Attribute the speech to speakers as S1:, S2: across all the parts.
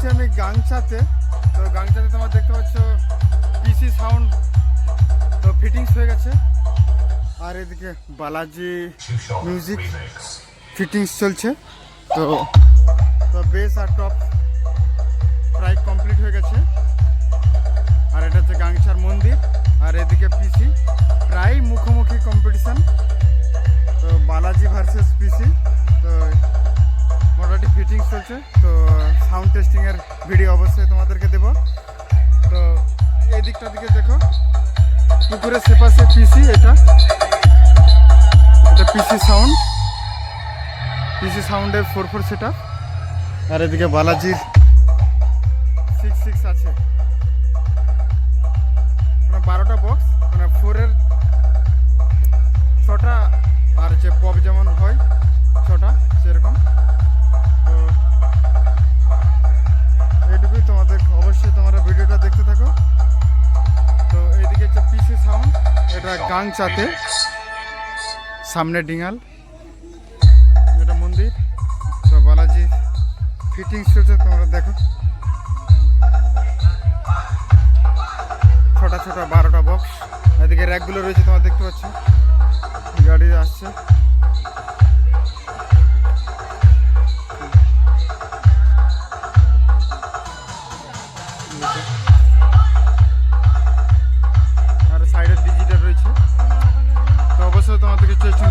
S1: রয়েছে আমি গাংচাতে। তো গাংচাতে তোমার দেখতে পাচ্ছ পিসি সাউন্ড তো ফিটিংস হয়ে গেছে। আর এদিকে বালাজি মিউজিক ফিটিংস চলছে। তো তো বেস আর টপ প্রায় কমপ্লিট হয়ে গেছে। আর এটা হচ্ছে গাংছার মন্দির। আর এদিকে পিসি প্রায় মুখোমুখি কম্পিটিশন তো বালাজি ভার্সেস পিসি মোটামুটি ফিটিংস চলছে, তো সাউন্ড টেস্টিংয়ের ভিডিও অবশ্যই তোমাদেরকে দেব। তো এই দিকটা দিকে দেখো পুকুরের সেপাশে পিসি এটা। এটা পিসি সাউন্ড পিসি সাউন্ডের ফোর ফোর সেট আর এদিকে বালাজির সিক্স সিক্স আছে। এইটুকুই তোমাদের, অবশ্যই তোমরা ভিডিওটা দেখতে থাকো। তো এইদিকে একটা পিসি সাউন্ড এটা গাং চাতে সামনে ডিঙাল। এটা মন্দির। তো বালাজি ফিটিংস চলছে, তোমরা দেখো। ছোটা ছোটা বারোটা বক্স এদিকে র্যাকগুলো রয়েছে, তোমরা দেখতে পাচ্ছ। গাড়ি আসছে।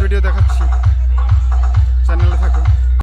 S1: ভিডিও দেখাচ্ছি। চ্যানেলে থাকুন।